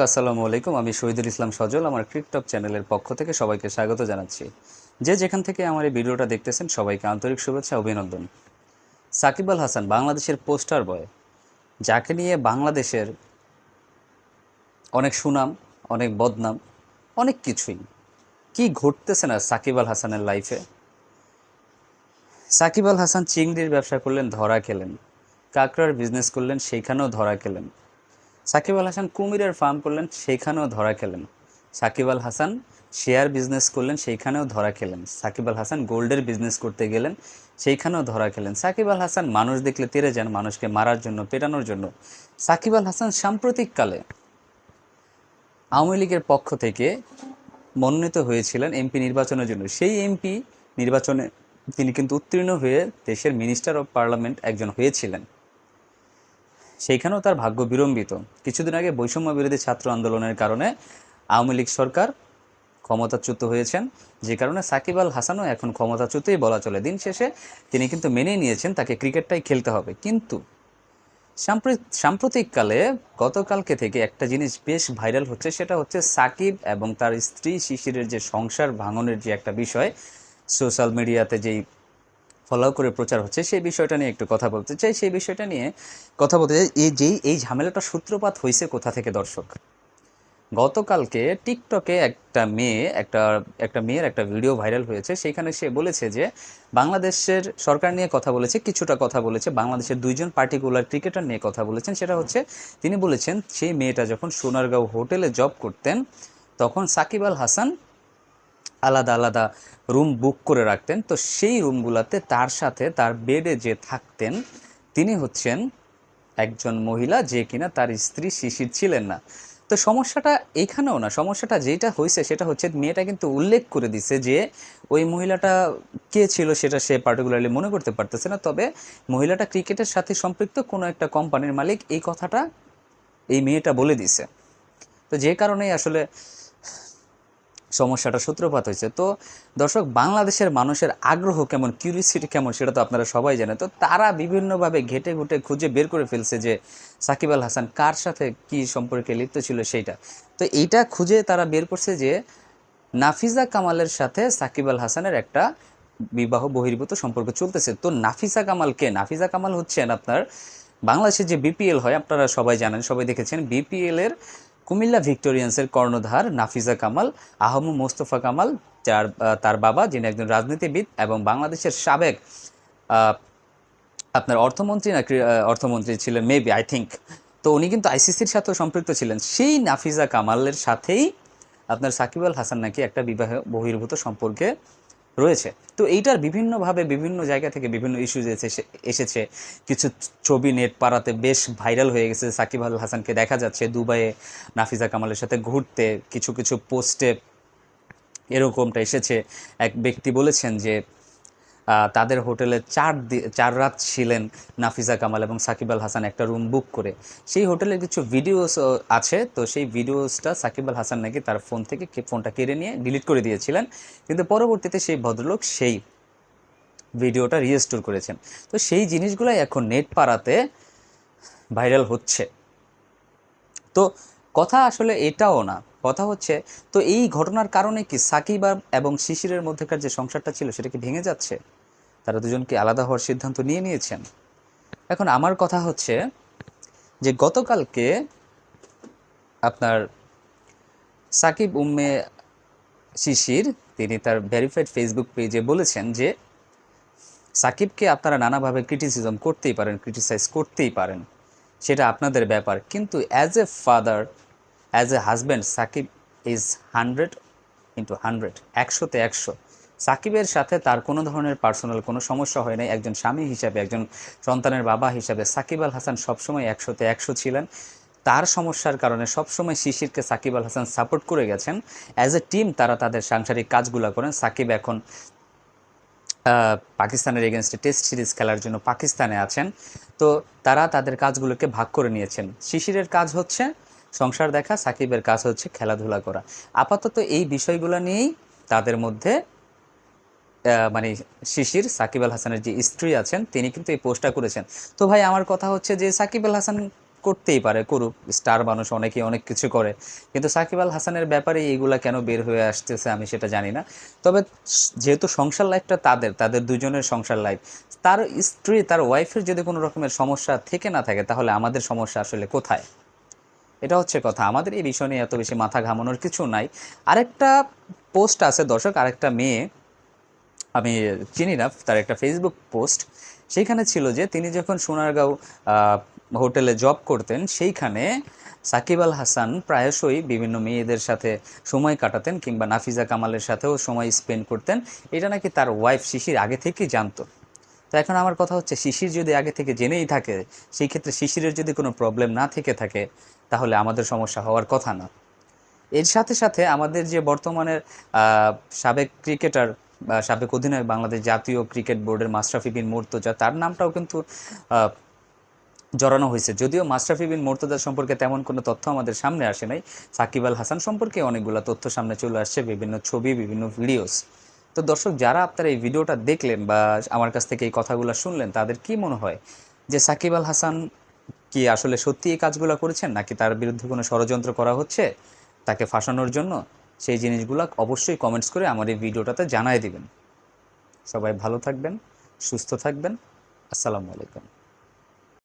আসসালামু আলাইকুম, আমি শহীদুল ইসলাম সজল, আমার ক্রিকটক চ্যানেলের পক্ষ থেকে সবাইকে স্বাগত জানাচ্ছি। যে যেখান থেকে আমার এই ভিডিওটা দেখতেছেন, সবাইকে আন্তরিক শুভেচ্ছা, অভিনন্দন। সাকিব আল হাসান, বাংলাদেশের পোস্টার বয়। যাকে নিয়ে বাংলাদেশের অনেক সুনাম, অনেক বদনাম, অনেক কিছুই। কি ঘটতেছে না সাকিব আল হাসানের লাইফে? সাকিব আল হাসান চিংড়ির ব্যবসা করলেন, ধরা খেলেন। কাঁকড়ার বিজনেস করলেন সেইখানেও ধরা খেলেন। সাকিব আল হাসান কুমিরের ফার্ম করলেন সেইখানেও ধরা খেলেন। সাকিব আল হাসান শেয়ার বিজনেস করলেন সেইখানেও ধরা খেলেন। সাকিব আল হাসান গোল্ডের বিজনেস করতে গেলেন সেইখানেও ধরা খেলেন। সাকিব আল হাসান মানুষ দেখলে তেরে যান, মানুষকে মারার জন্য, পেটানোর জন্য। সাকিব আল হাসান সাম্প্রতিককালে আওয়ামী লীগের পক্ষ থেকে মনোনীত হয়েছিলেন এমপি নির্বাচনের জন্য। সেই এমপি নির্বাচনে তিনি কিন্তু উত্তীর্ণ হয়ে দেশের মিনিস্টার অফ পার্লামেন্ট একজন হয়েছিলেন। সেইখানেও তার ভাগ্য বিড়ম্বিত। কিছুদিন আগে বৈষম্য বিরোধী ছাত্র আন্দোলনের কারণে আওয়ামী লীগ সরকার ক্ষমতাচ্যুত হয়েছেন, যে কারণে সাকিব আল হাসানও এখন ক্ষমতাচ্যুতই বলা চলে। দিন শেষে তিনি কিন্তু মেনে নিয়েছেন তাকে ক্রিকেটটাই খেলতে হবে। কিন্তু সাম্প্রতিক, সাম্প্রতিককালে গতকালকে থেকে একটা জিনিস বেশ ভাইরাল হচ্ছে, সেটা হচ্ছে সাকিব এবং তার স্ত্রী শিশিরের যে সংসার ভাঙনের যে একটা বিষয়, সোশ্যাল মিডিয়াতে যেই ফলো করে প্রচার হচ্ছে, সেই বিষয়টা নিয়ে একটু কথা বলতে চাই। সেই বিষয়টা নিয়ে কথা বলতে চাই, এই যেই, এই ঝামেলাটা সূত্রপাত হয়েছে কোথা থেকে দর্শক? গতকালকে টিকটকে একটা মেয়ে, একটা একটা মেয়ের একটা ভিডিও ভাইরাল হয়েছে, সেখানে সে বলেছে যে বাংলাদেশের সরকার নিয়ে কথা বলেছে, কিছুটা কথা বলেছে, বাংলাদেশের দুইজন পার্টিকুলার ক্রিকেটার নিয়ে কথা বলেছেন, সেটা হচ্ছে তিনি বলেছেন, সেই মেয়েটা যখন সোনারগাঁও হোটেলে জব করতেন, তখন সাকিব আল হাসান আলাদা আলাদা রুম বুক করে রাখতেন। তো সেই রুমগুলোতে তার সাথে তার বেডে যে থাকতেন, তিনি হচ্ছেন একজন মহিলা যে কিনা তার স্ত্রী শিশির ছিলেন না। তো সমস্যাটা এখানেও না, সমস্যাটা যেটা হয়েছে সেটা হচ্ছে মেয়েটা কিন্তু উল্লেখ করে দিছে যে ওই মহিলাটা কে ছিল সেটা সে পার্টিকুলারলি মনে করতে পারতেছে না। তবে মহিলাটা ক্রিকেটের সাথে সম্পৃক্ত কোনো একটা কোম্পানির মালিক এই কথাটা এই মেয়েটা বলে দিছে। তো যে কারণেই আসলে সমস্যাটা সূত্রপাত হয়েছে। তো দর্শক, বাংলাদেশের মানুষের আগ্রহ কেমন? কিউরিসিটি কেমন? সেটা তো আপনারা সবাই জানেন। তো তারা বিভিন্নভাবে ঘেটে ঘুটে খুঁজে বের করে ফেলছে যে সাকিব আল হাসান কার সাথে কি সম্পর্কে লিপ্ত ছিল সেইটা। তো এইটা খুঁজে তারা বের করছে যে নাফিজা কামালের সাথে সাকিব আল হাসানের একটা বিবাহ বহির্ভূত সম্পর্ক চলতেছে। তো নাফিসা কামাল কে? নাফিজা কামাল হচ্ছেন আপনার বাংলাদেশে যে বিপিএল হয়, আপনারা সবাই জানেন, সবাই দেখেছেন বিপিএল এর কুমিল্লা ভিক্টোরিয়ান্সের কর্ণধার নাফিজা কামাল, আহমু মোস্তফা কামাল, যার তার বাবা, যিনি একজন রাজনীতিবিদ এবং বাংলাদেশের সাবেক আপনার অর্থমন্ত্রী না অর্থমন্ত্রী ছিলেন মেবি আই থিঙ্ক তো উনি কিন্তু আইসিসির সাথেও সম্পৃক্ত ছিলেন। সেই নাফিজা কামালের সাথেই আপনার সাকিব আল হাসান নাকি একটা বিবাহ, বহির্ভূত সম্পর্কে রয়েছে। তো এইটার বিভিন্নভাবে বিভিন্ন জায়গা থেকে বিভিন্ন ইস্যুজ এসেছে। কিছু ছবি নেট পাড়াতে বেশ ভাইরাল হয়ে গেছে। সাকিব আল হাসানকে দেখা যাচ্ছে দুবাইয়ে নাফিজা কামালের সাথে ঘুরতে। কিছু কিছু পোস্টে এরকমটা এসেছে। এক ব্যক্তি বলেছেন যে তাদের হোটেলে চার চার রাত ছিলেন নাফিজা কামাল এবং সাকিব আল হাসান একটা রুম বুক করে। সেই হোটেলের কিছু ভিডিওস আছে, তো সেই ভিডিওসটা সাকিব আল হাসান নাকি তার ফোন থেকে ফোনটা কেড়ে নিয়ে ডিলিট করে দিয়েছিলেন। কিন্তু পরবর্তীতে সেই ভদ্রলোক সেই ভিডিওটা রিস্টোর করেছেন। তো সেই জিনিসগুলাই এখন নেট পাড়াতে ভাইরাল হচ্ছে। তো কথা আসলে এটাও না। কথা হচ্ছে, তো এই ঘটনার কারণে কি সাকিব এবং শিশিরের মধ্যেকার যে সংসারটা ছিল, সেটা কি ভেঙে যাচ্ছে? তারা দুজনকে আলাদা হওয়ার সিদ্ধান্ত নিয়ে নিয়েছেন। এখন আমার কথা হচ্ছে যে গতকালকে আপনার সাকিব উম্মে শিশির, তিনি তার ভেরিফাইড ফেসবুক পেজে বলেছেন যে সাকিবকে আপনারা নানাভাবে ক্রিটিসিজম করতেই পারেন ক্রিটিসাইজ করতেই পারেন। সেটা আপনাদের ব্যাপার। কিন্তু as a father as a husband Shakib is hundred into hundred একশোতে একশো। সাকিবের সাথে তার কোনো ধরনের পার্সোনাল কোনো সমস্যা হয় নাই। একজন স্বামী হিসাবে, একজন সন্তানের বাবা হিসাবে সাকিব আল হাসান সবসময় একশোতে একশো ছিলেন। তার সমস্যার কারণে সবসময় শিশিরকে সাকিব আল হাসান সাপোর্ট করে গেছেন। অ্যাজ এ টিম তারা তাদের সাংসারিক কাজগুলো করেন। সাকিব এখন পাকিস্তানের এগেনস্টে টেস্ট সিরিজ খেলার জন্য পাকিস্তানে আছেন। তো তারা তাদের কাজগুলোকে ভাগ করে নিয়েছেন। শিশিরের কাজ হচ্ছে সংসার দেখা, সাকিবের কাজ হচ্ছে খেলাধুলা করা। আপাতত এই বিষয়গুলো নিয়েই তাদের মধ্যে মানে শিশির, সাকিব আল হাসানের যে স্ত্রী আছেন, তিনি কিন্তু এই পোস্টটা করেছেন। তো ভাই, আমার কথা হচ্ছে যে সাকিব আল হাসান করতেই পারে, করুক। স্টার মানুষ অনেকেই অনেক কিছু করে। কিন্তু সাকিব আল হাসানের ব্যাপারে এইগুলা কেন বের হয়ে আসতেছে আমি সেটা জানি না। তবে যেহেতু সংসার লাইফটা তাদের তাদের দুজনের সংসার লাইফ, তার স্ত্রী, তার ওয়াইফের যদি কোনো রকমের সমস্যা থেকে না থাকে, তাহলে আমাদের সমস্যা আসলে কোথায়? এটা হচ্ছে কথা। আমাদের এই বিষয় নিয়ে এত বেশি মাথা ঘামানোর কিছু নাই। আরেকটা পোস্ট আছে, দর্শক, আরেকটা মেয়ে, আমি চিনি না, তার একটা ফেসবুক পোস্ট। সেইখানে ছিল যে তিনি যখন সোনারগাঁও হোটেলে জব করতেন, সেইখানে সাকিব আল হাসান প্রায়শই বিভিন্ন মেয়েদের সাথে সময় কাটাতেন কিংবা নাফিজা কামালের সাথেও সময় স্পেন্ড করতেন। এটা নাকি তার ওয়াইফ শিশির আগে থেকেই জানতো। তো এখন আমার কথা হচ্ছে, শিশির যদি আগে থেকে জেনেই থাকে, সেই ক্ষেত্রে শিশিরের যদি কোনো প্রবলেম না থেকে থাকে, তাহলে আমাদের সমস্যা হওয়ার কথা না। এর সাথে সাথে আমাদের যে বর্তমানের সাবেক ক্রিকেটার সাবেক অধিনায়ক বাংলাদেশ জাতীয় ক্রিকেট বোর্ডের মাশরাফি বিন মুর্তজা, তার নামটাও কিন্তু জড়ানো হয়েছে। যদিও মাশরাফি বিন মুর্তজা সম্পর্কে তেমন কোনো তথ্য আমাদের সামনে আসে নাই। সাকিব আল হাসান সম্পর্কে অনেকগুলো তথ্য সামনে চলে আসছে, বিভিন্ন ছবি, বিভিন্ন ভিডিওস। তো দর্শক, যারা আপনারা এই ভিডিওটা দেখলেন বা আমার কাছ থেকে এই কথাগুলো শুনলেন, তাদের কি মনে হয় যে সাকিব আল হাসান কি আসলে সত্যি এই কাজগুলো করেছেন, নাকি তার বিরুদ্ধে কোনো ষড়যন্ত্র করা হচ্ছে, তাকে ফাঁসানোর জন্য? সেই জিনিসগুলো অবশ্যই কমেন্টস করে আমার এই ভিডিওটাতে জানাই দিবেন। সবাই ভালো থাকবেন, সুস্থ থাকবেন। আসসালামু আলাইকুম।